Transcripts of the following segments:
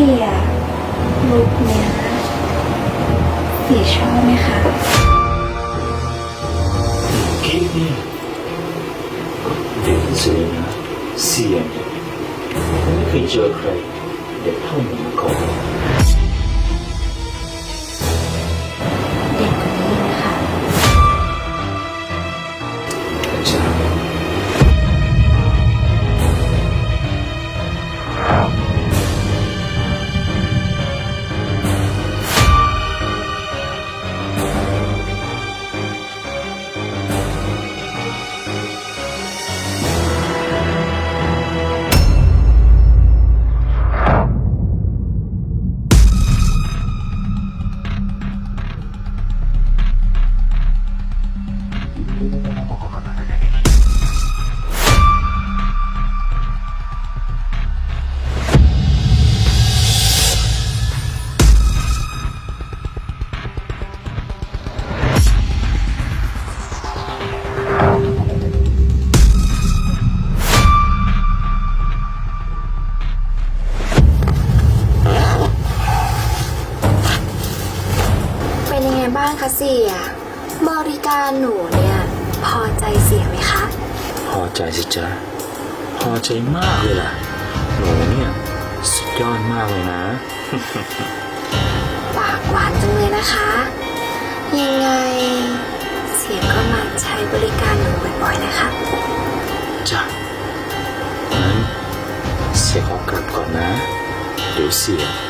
เสียลุคเนี้ยสีชอบไหมคะ นูเนี่ย พอใจเสียไหมคะ พอใจสิจ๊ะพอใจมากเลยล่ะ หนูเนี่ยสุดยอดมากเลยนะ ปากหวานจังเลยนะคะ ยังไง เสียก็มาใช้บริการหนูบ่อยๆนะคะ จ้ะงั้นเสียขอกลับก่อนนะ เดี๋ยวเสีย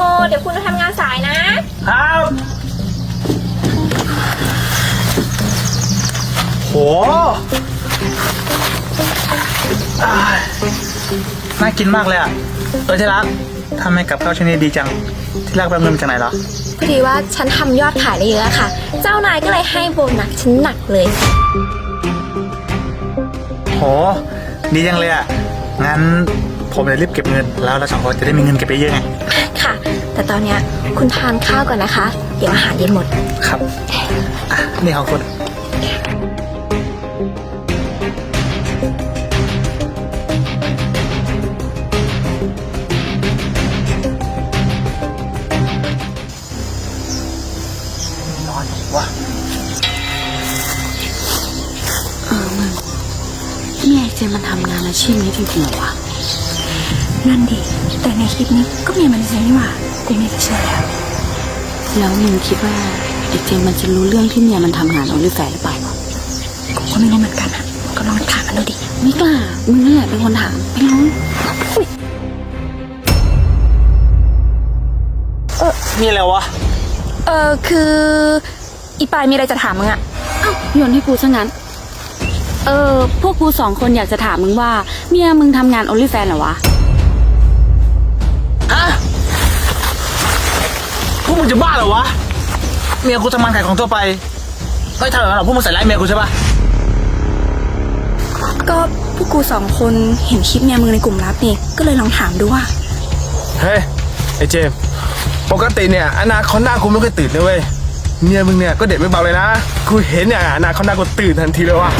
โม เดี๋ยวคุณจะทำงานสายนะ ครับ โหอ่าน่ากินมากเลยอะ เออที่รักทำไมกับข้าวชนิดดีจัง ที่รักไปเอาเงินมาจากไหนเหรอ พอดีว่าฉันทำยอดขายได้เยอะค่ะ เจ้านายก็เลยให้โบนัสฉันหนักเลย โห ดีจังเลยอะ งั้นผมจะรีบเก็บเงิน แล้วเราสองคนจะได้มีเงินเก็บไปเยอะไงค่ะแต่ตอนเนี้ยคุณทานข้าวก่อนนะคะ เดี๋ยวอาหารเย็นหมด ครับอะนี่ของคุณนอนวะนี่ไอเจมันทำงานอาชีพนี้จริงๆเหรอวะ นั่นดิ แต่ในคลิปนี้ก็เมียมันเสียนี่หว่า กูไม่เชื่อแล้วแล้วมึงคิดว่าไอเจมันจะรู้เรื่องที่เมียมันทำงานออลิแฟนหรือเปล่าวะกูก็ไม่รู้เหมือนกันอะก็ลองถามมันดูดิ ไม่กล้า มึงนั่นแหละเป็นคนถามไปลองนี่อะไรวะ เออคือ อีปายมีอะไรจะถามมึงอะเอ้าโยนให้กูซะงั้น เออ พวกกูสองคนอยากจะถามมึงว่า เมียมึงทำงานออลิแฟนเหรอวะ ฮะพวก มึงจะบ้าเหรอวะ เมียกูทำงานขายของทั่วไปไม่ทำแบบนั้นหรอกพวกมึงใส่ร้ายเมียกูใช่ปะก็พวกกูสองคนเห็นคลิปเมียมึงในกลุ่มลับนี่ ก็เลยลองถามดูว่า เฮ้ยไอ้เจมส์ปกติเนี่ยอนาคอนด้ากูไม่เคยตื่นเลยเว้ยเมียมึงเนี่ยก็เด็ดไม่เบาเลยนะกูเห็นเนี่ยอนาคอนด้ากูตื่นทันทีเลยว่ะ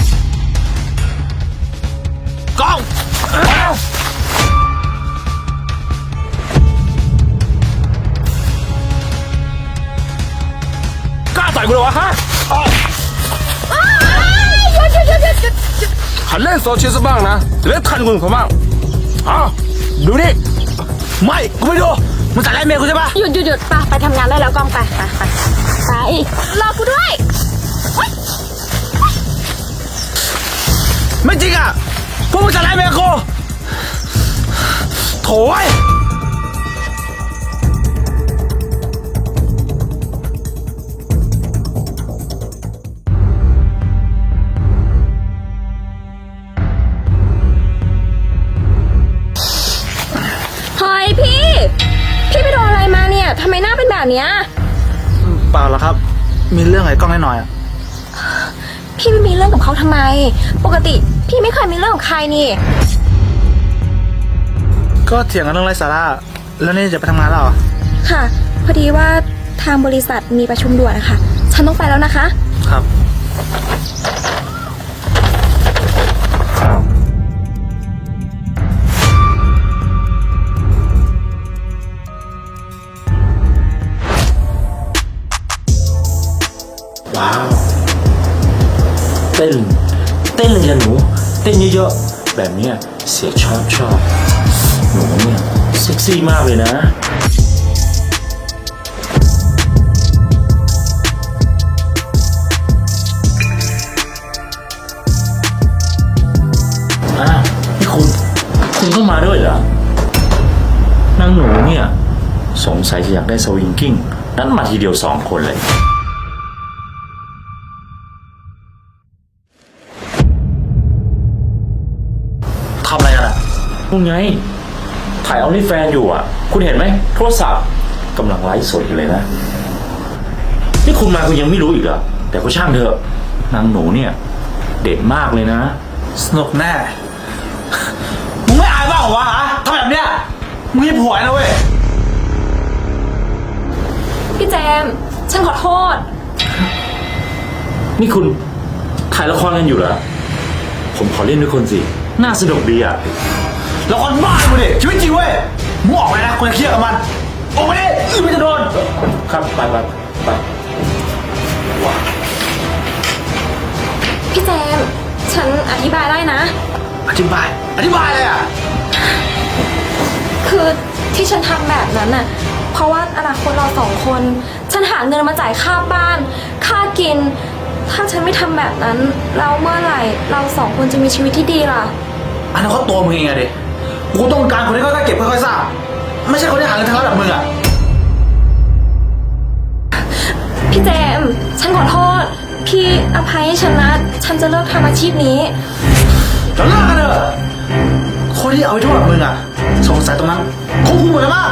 ต่อยกูเหรอวะฮะหันเล่นโซเชียลซะบ้างนะจะได้ทันคนอื่นเขาบ้างอ้าวดูดิไม่กูไม่ดูมึงใส่ร้ายเมียกูใช่ปะหยุดหยุดหยุดไปไปทำงานได้แล้วกล้องไปไปไปไปรอกูด้วยไม่จริงอะพวกมึงใส่ร้ายเมียกูโถ่ มีเรื่องอะไรกล้องหน่อยๆอะพี่ไปมีเรื่องกับเขาทำไม ปกติพี่ไม่เคยมีเรื่องของใครนี่ ก็เถียงกันเรื่องไร้สาระแล้วนี่จะไปทำงานแล้วเหรอค่ะ พอดีว่าทางบริษัทมีประชุมด่วนนะคะฉันต้องไปแล้วนะคะ ครับ เต้น เต้นเลยจ้ะหนู เต้นเยอะๆ แบบเนี้ยเสียชอบชอบ หนูเนี่ยเซ็กซี่มากเลยนะอ้าวนี่คุณ คุณก็มาด้วยเหรอนางหนูเนี่ย สงสัยจะอยากได้สวิงกิ้ง นั้นมาทีเดียวสองคนเลย นู่นไง ถ่ายออ l ลิแฟนอยู่อะ คุณเห็นไหมโทรศัพท์กำลังไลฟ์สดอยู่เลยนะ นี่คุณมาคุณยังไม่รู้อีกเหรอ แต่ก็ช่างเถอะ นางหนูเนี่ย เด็ดมากเลยนะ สนุกแน่ มึงไม่อายบ้างเหรอวะฮะทำแบบเนี้ย มึงมีผัวนะเว้ย พี่แจม ฉันขอโทษ นี่คุณถ่ายละครกันอยู่เหรอ ผมขอเล่นด้วยคนสิ น่าสนุกดีอะแล้วคนบ้ามึงดิชีวิตจริงเว้ยมึงออกไปนะกูจะเคลียร์กับมัน ออกไปดิอื่นมันจะโดน ครับไปไปไปพี่แจมฉันอธิบายได้นะ อธิบาย อธิบายเลยอะ คือที่ฉันทำแบบนั้นน่ะ เพราะว่าอนาคตเราสองคน ฉันหาเงินมาจ่ายค่าบ้าน ค่ากิน ถ้าฉันไม่ทำแบบนั้น แล้วเมื่อไหร่เราสองคนจะมีชีวิตที่ดีล่ะ อันนั้นเขาตัวมึงเองอะดิ กูต้องการคนที่ค่อยๆเก็บค่อยๆสร้างไม่ใช่คนที่หาเงินทางลัดแบบมึงอะพี่แจมฉันขอโทษ พี่อภัยให้ฉันนะ ฉันจะเลิกทำอาชีพนี้ จะเลิกกันเถอะคนที่เอาไปทั่วแบบมึงอะสงสัยตรงนั้นคงคุณหมดแล้วมั้ง